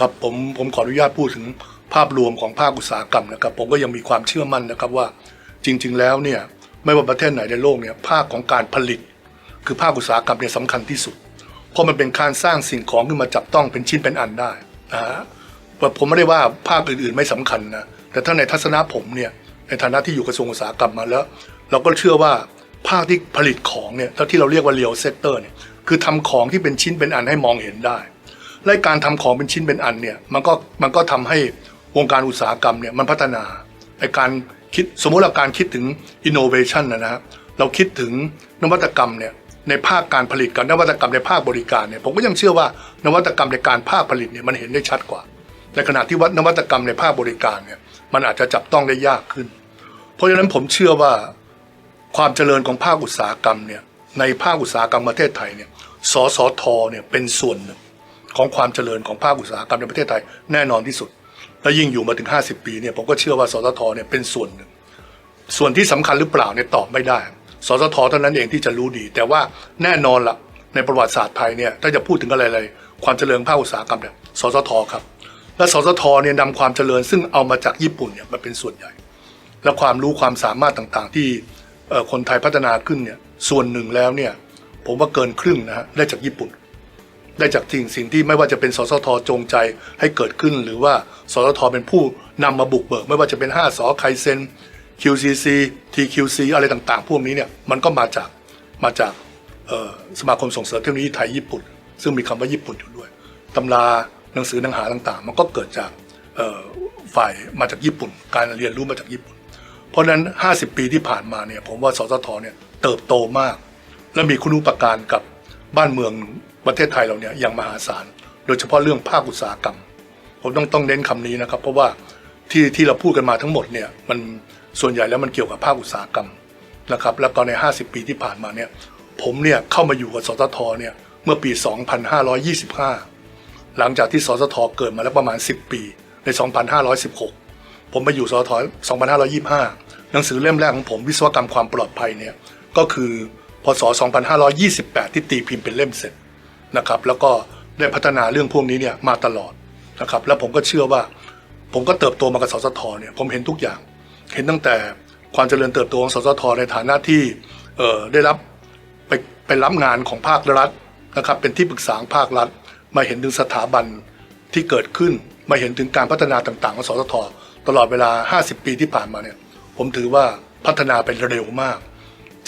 ครับผมผมขออนุญาตพูดถึงภาพรวมของภาคอุตสาหกรรมนะครับ ผมก็ยังมีความเชื่อมั่นนะครับว่าจริง ๆ แล้วเนี่ยไม่ว่าประเทศไหนในโลกเนี่ยภาคของการผลิต คือภาคอุตสาหกรรมเนี่ยสำคัญที่สุด เพราะมันเป็นการสร้างสิ่งของขึ้นมาจับต้องเป็นชิ้นเป็นอันได้นะฮะผมไม่ได้ว่าภาคอื่นๆไม่สำคัญนะแต่ถ้าในทัศนะผมเนี่ยในฐานะที่อยู่กระทรวงอุตสาหกรรมมาแล้ว เราก็เชื่อว่าภาคที่ผลิตของเนี่ยที่เราเรียกว่าเรียลเซกเตอร์เนี่ยคือทำของที่เป็นชิ้นเป็นอันให้มองเห็นได้ และการทำของเป็นชิ้นเป็นอันเนี่ยมันก็มันก็ทำให้วงการอุตสาหกรรมเนี่ยมันพัฒนาในการคิดสมมุติเราการคิดถึง innovation นะนะครับเราคิดถึงนวัตกรรมเนี่ยในภาคการผลิตกับนวัตกรรมในภาคบริการเนี่ยผมก็ยังเชื่อว่านวัตกรรมในการภาคผลิตเนี่ยมันเห็นได้ชัดกว่าในขณะที่วัดนวัตกรรมในภาคบริการเนี่ยมันอาจจะจับต้องได้ยากขึ้น เพราะฉะนั้นผมเชื่อว่าความเจริญของภาคอุตสาหกรรมเนี่ยในภาคอุตสาหกรรมประเทศไทยเนี่ยสสทเนี่ยเป็นส่วนหนึ่ง ของความเจริญของภาคอุตสาหกรรมในประเทศไทยแน่นอนที่สุด และยิ่งอยู่มาถึง 50 ปีเนี่ยผมก็เชื่อว่าสสทเนี่ยเป็นส่วนหนึ่ง ส่วนที่สำคัญหรือเปล่าเนี่ยตอบไม่ได้สสทเท่านั้นเองที่จะรู้ดี แต่ว่าแน่นอนละในประวัติศาสตร์ไทยเนี่ยถ้าจะพูดถึงอะไรเลยความเจริญภาคอุตสาหกรรมเนี่ยสสทครับและสสทเนี่ยนำความเจริญซึ่งเอามาจากญี่ปุ่นเนี่ยมาเป็นส่วนใหญ่ และความรู้ความสามารถต่างๆ ที่คนไทยพัฒนาขึ้นเนี่ยส่วนหนึ่งแล้วเนี่ยผมว่าเกินครึ่งนะฮะได้จากญี่ปุ่น ได้จากสิ่งสิ่งที่ไม่ว่าจะเป็นสสทจงใจให้เกิดขึ้น หรือว่าสสทเป็นผู้นำมาบุกเบิก ไม่ว่าจะเป็น 5สอไคเซน QCC TQC อะไรต่างๆ พวกนี้เนี่ยมันก็มาจากมาจากสมาคมส่งเสริมเทคโนโลยีไทยญี่ปุ่น ซึ่งมีคำว่าญี่ปุ่นอยู่ด้วยตำราหนังสือหนังหาต่างๆ มันก็เกิดจากฝ่ายมาจากญี่ปุ่น การเรียนรู้มาจากญี่ปุ่น เพราะฉะนั้น 50 ปีที่ผ่านมาเนี่ยผมว่าสสทเนี่ยเติบโตมาก และมีคุณูปการกับบ้านเมือง ประเทศไทยเราเนี่ยอย่างมหาศาล โดยเฉพาะเรื่องภาคอุตสาหกรรม ผมต้องต้องเน้นคำนี้นะครับ เพราะว่าที่ที่เราพูดกันมาทั้งหมดเนี่ยมันส่วนใหญ่แล้วมันเกี่ยวกับภาคอุตสาหกรรมนะครับแล้วก็ใน 50 ปีที่ผ่านมาเนี่ยผมเนี่ยเข้ามาอยู่กับสสทเนี่ยเมื่อปี 2525 หลังจากที่สสทเกิดมาแล้วประมาณ 10 ปีใน 2516 ผมมาอยู่สสท2525 หนังสือเล่มแรกของผมวิศวกรรมความปลอดภัยเนี่ยก็คือพศ 2528 ที่ตีพิมพ์เป็นเล่มเสร็จ นะครับ แล้วก็ได้พัฒนาเรื่องพวกนี้เนี่ยมาตลอดนะครับ แล้วผมก็เชื่อว่า ผมก็เติบโตมากับสสทเนี่ยผมเห็นทุกอย่าง เห็นตั้งแต่ความเจริญเติบโตของสสทในฐานะที่เอ่อได้รับไปไปรับงานของภาครัฐนะครับ เป็นที่ปรึกษาของภาครัฐ มาเห็นถึงสถาบันที่เกิดขึ้น มาเห็นถึงการพัฒนาต่างๆของสสทตลอดเวลา 50 ปีที่ผ่านมาเนี่ย ผมถือว่าพัฒนาไปเร็วมาก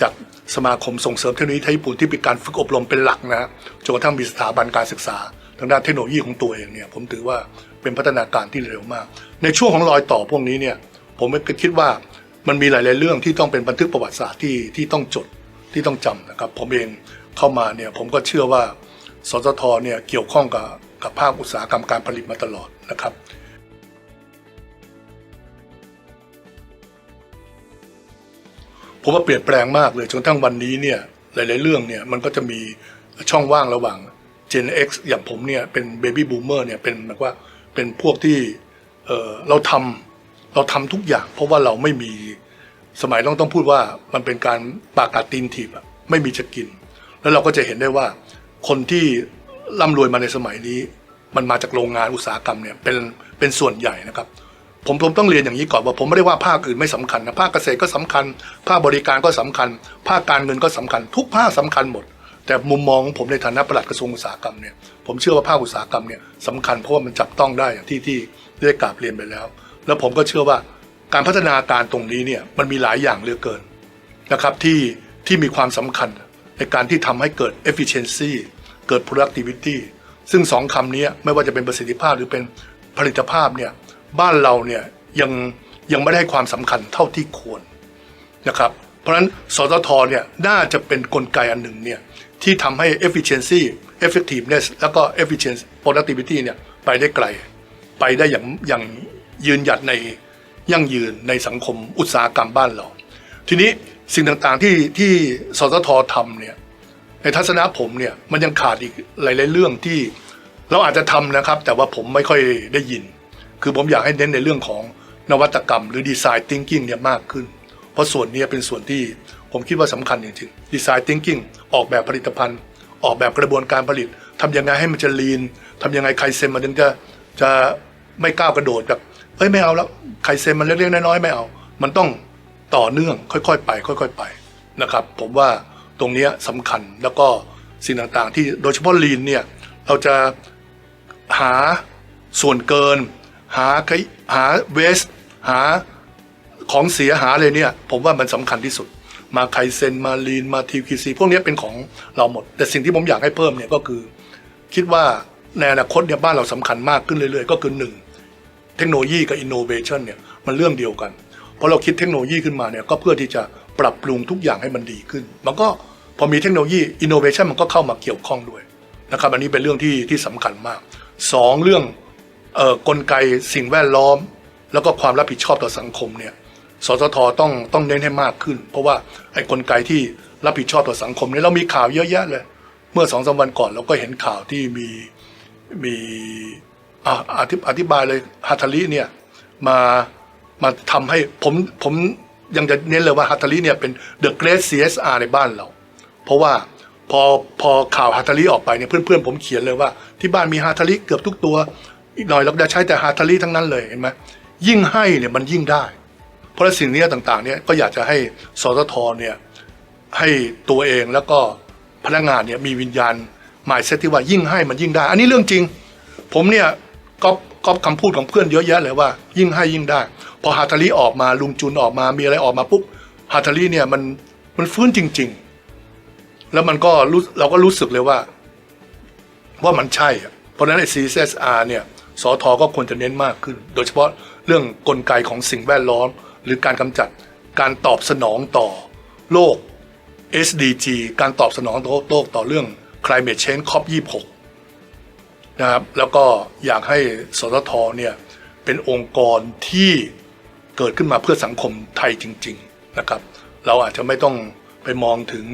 จากสมาคมส่งเสริมเทคโนโลยีไทยญี่ปุ่นที่เป็นการฝึกอบรมเป็นหลักนะฮะจนกระทั่งมีสถาบันการศึกษาทางด้านเทคโนโลยีของตัวเองเนี่ยผมถือว่าเป็นพัฒนาการที่เร็วมาก ในช่วงของรอยต่อพวกนี้เนี่ยผมก็คิดว่ามันมีหลาย ๆ เรื่องที่ต้องเป็นบันทึกประวัติศาสตร์ที่ที่ต้องจดที่ต้องจำนะครับ ผมเองเข้ามาเนี่ยผมก็เชื่อว่าสสทเนี่ยเกี่ยวข้องกับกับภาคอุตสาหกรรมการผลิตมาตลอดนะครับ ผมว่าเปลี่ยนแปลงมากเลยจนทั่งวันนี้เนี่ยหลาย ๆ เรื่องเนี่ยมันก็จะมีช่องว่างระหว่าง Gen X อย่างผมเนี่ยเป็น Baby Boomer เนี่ยเป็นแบบว่าเป็นพวกที่เเราทำเราทำทุกอย่าง เพราะว่าเราไม่มีสมัยต้องต้องพูดว่ามันเป็นการปากกัดตีนถีบอะไม่มีจะกิน แล้วเราก็จะเห็นได้ว่าคนที่ร่ำรวยมาในสมัยนี้ มันมาจากโรงงานอุตสาหกรรมเนี่ยเป็นเป็นส่วนใหญ่นะครับ ผมผมต้องเรียนอย่างนี้ก่อนว่าผมไม่ได้ว่าภาคอื่นไม่สำคัญนะภาคเกษตรก็สำคัญ ภาคบริการก็สำคัญ ภาคการเงินก็สำคัญ ทุกภาคสำคัญหมด แต่มุมมองของผมในฐานะปลัดกระทรวงอุตสาหกรรมเนี่ยผมเชื่อว่าภาคอุตสาหกรรมเนี่ยสำคัญเพราะว่ามันจับต้องได้อย่างที่ที่ได้กราบเรียนไปแล้ว แล้วผมก็เชื่อว่าการพัฒนาการตรงนี้เนี่ยมันมีหลายอย่างเหลือเกินนะครับที่ที่มีความสำคัญในการที่ทำให้เกิด efficiency เกิด productivity ซึ่งสองคำนี้ไม่ว่าจะเป็นประสิทธิภาพหรือเป็นผลิตภาพเนี่ย บ้านเราเนี่ยยังยังไม่ได้ความสำคัญเท่าที่ควรนะครับ เพราะฉะนั้นสตทเนี่ยน่าจะเป็นนกลไกอันหนึ่งเนี่ยที่ทำให้ efficiency effectiveness แล้วก็ efficiency productivity เนี่ยไปได้ไกล ไปได้อย่างอย่างยืนหยัดในยั่งยืนในสังคมอุตสาหกรรมบ้านเรา ทีนี้สิ่งต่างๆที่ที่สตททำเนี่ยในทัศนะผมเนี่ยมันยังขาดอีกหลาย ๆ เรื่องที่เราอาจจะทำนะครับ แต่ว่าผมไม่ค่อยได้ยิน คือผมอยากให้เน้นในเรื่องของนวัตกรรม หรือดีไซน์ทิงกิ้งเนี่ยมากขึ้น เพราะส่วนนี้เป็นส่วนที่ผมคิดว่าสำคัญจริงๆดีไซน์ทิงกิ้งออกแบบผลิตภัณฑ์ ออกแบบกระบวนการผลิตทำยังไงให้มันจะลีนทำยังไงไครเซนมันถึงจะจะไม่ก้าวกระโดดแบบเอ้ยไม่เอาแล้วใครเซ็นมันเล็กๆน้อยๆไม่เอา มันต้องต่อเนื่องค่อยๆ ไป ค่อย ๆ ไปนะครับ ผมว่าตรงนี้ยสำคัญแล้วก็สิ่งต่างๆ ที่โดยเฉพาะลีนเนี่ยเราจะหาส่วนเกิน หาไคหาเวส หาของเสียหาอะไรเนี่ย ผมว่ามันสำคัญที่สุด มาไคเซนมาลีนมาทีคีซีพวกนี้เป็นของเราหมด แต่สิ่งที่ผมอยากให้เพิ่มเนี่ยก็คือ คิดว่าในอนาคตเนี่ยบ้านเราสำคัญมากขึ้นเรื่อยๆ ก็คือหนึ่งเทคโนโลยีกับอินโนเวชันเนี่ยมันเรื่องเดียวกันเพราะเราคิดเทคโนโลยีขึ้นมาเนี่ยก็เพื่อที่จะปรับปรุงทุกอย่างให้มันดีขึ้น มันก็พอมีเทคโนโลยีอินโนเวชันมันก็เข้ามาเกี่ยวข้องด้วยนะครับอันนี้เป็นเรื่องที่ที่สำคัญมากสองเรื่อง กลไกสิ่งแวดล้อม แล้วก็ความรับผิดชอบต่อสังคมเนี่ยสสทต้องต้องเน้นให้มากขึ้น เพราะว่าไอ้กลไกที่รับผิดชอบต่อสังคมเนี่ยเรามีข่าวเยอะแยะเลย เมื่อสองสามวันก่อนเราก็เห็นข่าวที่มีมีอธิอธิบายเลยฮัทาริเนี่ยมามาทำให้ผมผมยังจะเน้นเลยว่าฮัตทาริเนี่ยเป็น the great CSR ในบ้านเรา เพราะว่าพอพอข่าวฮัตทาริออกไปเนี่ยเพื่อนๆผมเขียนเลยว่าที่บ้านมีฮัตทาริเกือบทุกตัว อีกหน่อยเราจะใช้แต่ฮัตทาริทั้งนั้นเลยเห็นไหมยิ่งให้เนี่ยมันยิ่งได้ เพราะสิ่งนี้ต่างๆเนี่ยก็อยากจะให้สตทเนี่ยให้ตัวเองแล้วก็พนักงานเนี่ยมีวิญญาณหมายเซตที่ว่ายิ่งให้มันยิ่งได้ อันนี้เรื่องจริง ผมเนี่ยก็ก็คำพูดของเพื่อนเยอะแยะเลยว่า ยิ่งให้ยิ่งได้ พอฮาทาริออกมาลุงจุนออกมามีอะไรออกมาปุ๊บฮาทาริเนี่ยมันมันฟื้นจริง ๆ แล้วมันก็รู้เราก็รู้สึกเลยว่า ว่ามันใช่ เพราะฉะนั้นไอ้ CSR เนี่ย สอทอก็ควรจะเน้นมากขึ้น โดยเฉพาะเรื่องกลไกของสิ่งแวดล้อม หรือการกำจัดการตอบสนองต่อโลก SDG การตอบสนองต่อโลกต่อเรื่อง climate change COP 26นะครับแล้วก็อยากให้สททเนี่ยเป็นองค์กรที่เกิดขึ้นมาเพื่อสังคมไทยจริง ๆนะครับ เราอาจจะไม่ต้องไปมองถึง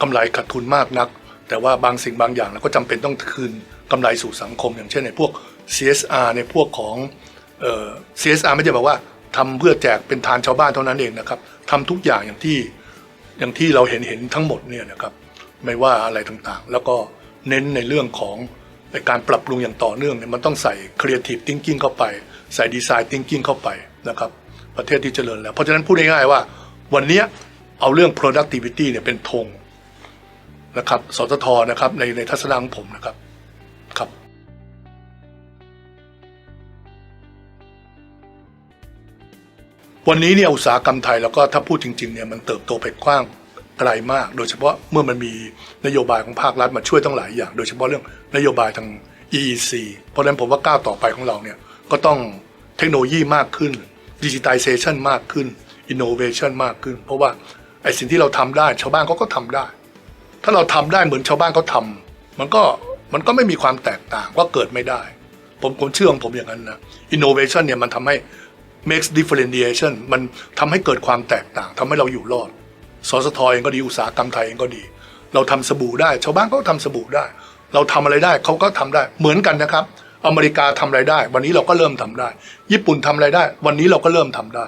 กำไรขาดทุนมากนัก แต่ว่าบางสิ่งบางอย่างเราก็จำเป็นต้องคืน กำไรสู่สังคม อย่างเช่นในพวก CSR ในพวกของออ CSR ไม่ใช่บอกว่าทำเพื่อแจกเป็นทานชาวบ้านเท่านั้นเองนะครับทำทุกอย่างอย่างที่อย่างที่เราเห็นเห็นทั้งหมดเนี่ยนะครับไม่ว่าอะไรต่างๆ แล้วก็เน้นในเรื่องของการปรับปรุงอย่างต่อเนื่องเนี่ยมันต้องใส่ creative thinking เข้าไป ใส่ design thinking เข้าไปนะครับประเทศที่เจริญแล้ว เพราะฉะนั้นพูดง่ายๆว่า วันนี้เอาเรื่อง productivity เนี่ยเป็นธงนะครับสตทนะครับในในทัศนะของผมนะครับ วันนี้เนี่ยอุตสาหกรรมไทยแล้วก็ถ้าพูดจริงๆเนี่ยมันเติบโตไปกว้างไกลมาก โดยเฉพาะเมื่อมันมีนโยบายของภาครัฐมาช่วยตั้งหลายอย่าง โดยเฉพาะเรื่องนโยบายทาง EEC เพราะฉะนั้นผมว่าก้าวต่อไปของเราเนี่ยก็ต้องเทคโนโลยีมากขึ้นดิจิทัลเซชันมากขึ้นอินโนเวชันมากขึ้น เพราะว่าไอ้สิ่งที่เราทำได้ชาวบ้านเขาก็ทำได้ ถ้าเราทำได้เหมือนชาวบ้านเขาทำมันก็มันก็ไม่มีความแตกต่างก็เกิดไม่ได้ ผมผมเชื่อของผมอย่างนั้นนะ innovation เนี่ยมันทำให้ makes differentiation มันทำให้เกิดความแตกต่างทำให้เราอยู่รอด สสทเองก็ดีอุตสาหกรรมไทยเองก็ดี เราทำสบู่ได้ ชาวบ้านก็ทำสบู่ได้ เราทำอะไรได้เขาก็ทำได้เหมือนกันนะครับ อเมริกาทำอะไรได้ วันนี้เราก็เริ่มทำได้ ญี่ปุ่นทำอะไรได้ วันนี้เราก็เริ่มทำได้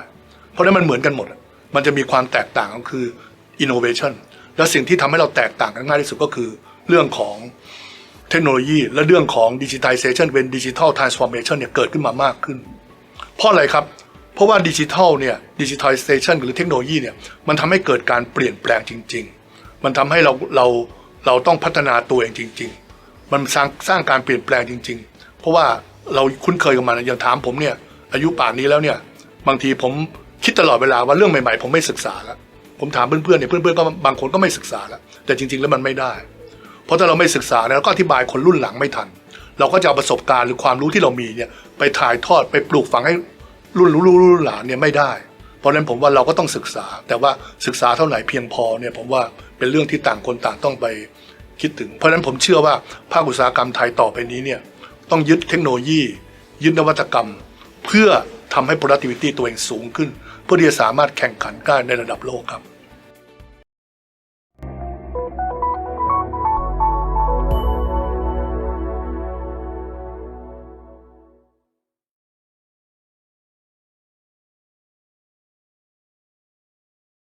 เพราะนั้นมันเหมือนกันหมด มันจะมีความแตกต่างก็คือ innovation และสิ่งที่ทำให้เราแตกต่างกันง่ายที่สุดก็คือเรื่องของเทคโนโลยีและเรื่องของ digitization เป็น digital transformation เนี่ยเกิดขึ้นมามากขึ้น เพราะอะไรครับ เพราะว่าดิจิทัลเนี่ยดิจิทัลสเตชันหรือเทคโนโลยีเนี่ยมันทำให้เกิดการเปลี่ยนแปลงจริง ๆ มันทำให้เราเราเราต้องพัฒนาตัวเองจริง ๆ มันสร้างสร้างการเปลี่ยนแปลงจริง ๆ เพราะว่าเราคุ้นเคยกับมันอย่างถามผมเนี่ยอายุป่านนี้แล้วเนี่ยบางทีผมคิดตลอดเวลาว่าเรื่องใหม่ๆ ผมไม่ศึกษาแล้วผมถามเพื่อนๆเนี่ยเพื่อนๆก็บางคนก็ไม่ศึกษาแล้วแต่จริง ๆ แล้วมันไม่ได้ เพราะถ้าเราไม่ศึกษาเนี่ยเราก็อธิบายคนรุ่นหลังไม่ทัน เราก็จะเอาประสบการณ์หรือความรู้ที่เรามีเนี่ยไปถ่ายทอดไปปลูกฝังให้ รุ่นลูกรุ่นหลานเนี่ยไม่ได้ เพราะฉะนั้นผมว่าเราก็ต้องศึกษา แต่ว่าศึกษาเท่าไหร่เพียงพอเนี่ยผมว่าเป็นเรื่องที่ต่างคนต่างต้องไปคิดถึง เพราะฉะนั้นผมเชื่อว่าภาคอุตสาหกรรมไทยต่อไปนี้เนี่ยต้องยึดเทคโนโลยี ยึดนวัตกรรม เพื่อทำให้ productivity ตัวเองสูงขึ้น เพื่อที่จะสามารถแข่งขันได้ในระดับโลกครับ